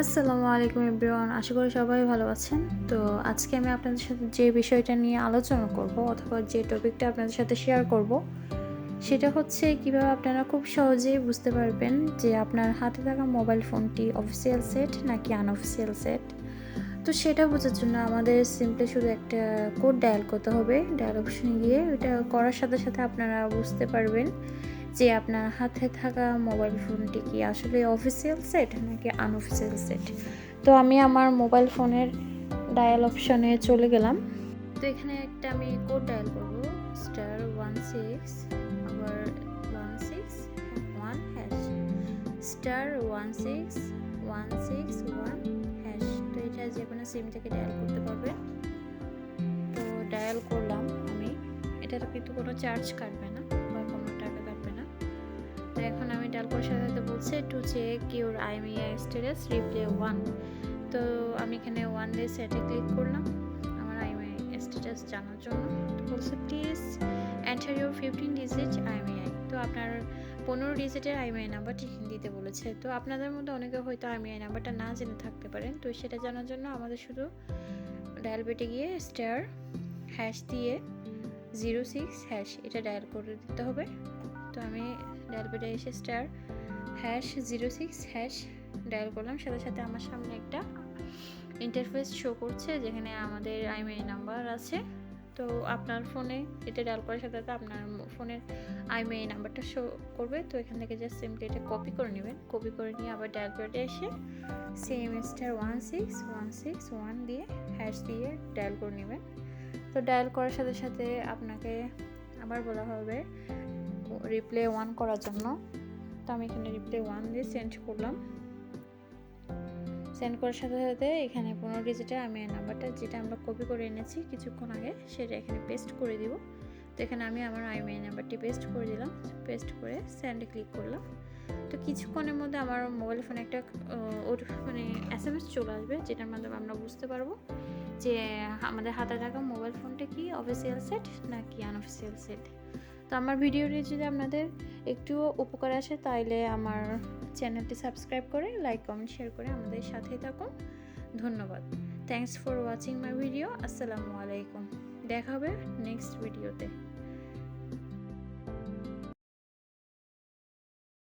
আসসালামু আলাইকুম এভরিওয়ান, আশা করি সবাই ভালো আছেন। তো আজকে আমি আপনাদের সাথে যে বিষয়টা নিয়ে আলোচনা করব অথবা যে টপিকটা আপনাদের সাথে শেয়ার করব, সেটা হচ্ছে কীভাবে আপনারা খুব সহজেই বুঝতে পারবেন যে আপনার হাতে থাকা মোবাইল ফোনটি অফিসিয়াল সেট নাকি আনঅফিসিয়াল সেট তো সেটা বোঝার জন্য আমাদের সিম্পলি শুধু একটা কোড ডায়াল করতে হবে। ডায়াল অপশনে গিয়ে ওইটা করার সাথে সাথে আপনারা বুঝতে পারবেন যে আপনার হাতে থাকা মোবাইল ফোনটি কি আসলে অফিসিয়াল সেট নাকি আনঅফিসিয়াল সেট তো আমি আমার মোবাইল ফোনের ডায়াল অপশনে চলে গেলাম। তো এখানে একটা আমি কোড ডায়াল করব স্টার ওয়ান সিক্স আবার one six one hash star one six one six one hash তো এটা যে কোনো সিম থেকে ডায়াল করতে পারবেন তো ডায়াল করলাম আমি। এটার কিন্তু কোনো চার্জ কাটবে না। সাথে বলছে to check your IMEI status reply one তো আমি এখানে ওয়ান ডে সেটে ক্লিক করলাম, আমার আইমিআই স্টেটাস জানার জন্য। বলছে please enter your fifteen digit IMEI তো আপনার পনেরো ডিজিটের আইমিআই নাম্বারটি দিতে বলেছে। তো আপনাদের মধ্যে অনেকে হয়তো আইমিআই নাম্বারটা না জেনে থাকতে পারেন। তো সেটা জানার জন্য আমাদের শুধু ডায়াল বেটে গিয়ে স্টার হ্যাশ দিয়ে জিরো সিক্স হ্যাশ এটা ডায়াল করে দিতে হবে। তো আমি ডায়াল বেটে এসে star hash zero six hash dial করলাম। সাথে সাথে আমার সামনে একটা ইন্টারফেস শো করছে, যেখানে আমাদের আইমেই নাম্বার আছে। তো আপনার ফোনে এটা ডায়াল করার সাথে সাথে আপনার ফোনের আইমেই নাম্বারটা শো করবে। তো এখান থেকে জাস্ট সিম্পলি এটা কপি করে নেবেন। কপি করে নিয়ে আবার ডায়াল বেটে এসে same star one six one six one দিয়ে হ্যাশ দিয়ে ডায়াল করে নেবেন। তো ডায়াল করার সাথে সাথে আপনাকে আবার বলা হবে রিপ্লে ওয়ান করার জন্য। তো আমি এখানে রিপ্লে ওয়ান দিয়ে সেন্ড করলাম। সেন্ড করার সাথে সাথে এখানে পনেরো ডিজিটের আমি নাম্বারটা যেটা আমরা কপি করে এনেছি কিছুক্ষণ আগে, সেটা এখানে পেস্ট করে দিব। তো এখানে আমি আমার আইমেই নাম্বারটি পেস্ট করে দিলাম। পেস্ট করে সেন্ডে ক্লিক করলাম। তো কিছুক্ষণের মধ্যে আমার মোবাইল ফোনে একটা মানে এস এম এস চলে আসবে, যেটার মাধ্যমে আমরা বুঝতে পারব যে আমাদের হাতে থাকা মোবাইল ফোনটা কি অফিসিয়াল সেট না নাকি আনঅফিসিয়াল সেট তো আমার ভিডিওটি যদি আপনাদের একটুও উপকার আসে, তাইলে আমার চ্যানেলটি সাবস্ক্রাইব করে, লাইক, কমেন্ট, শেয়ার করে আমাদের সাথেই থাকুন। ধন্যবাদ। Thanks for watching my video আসসালামু আলাইকুম। দেখা হবে নেক্সট ভিডিওতে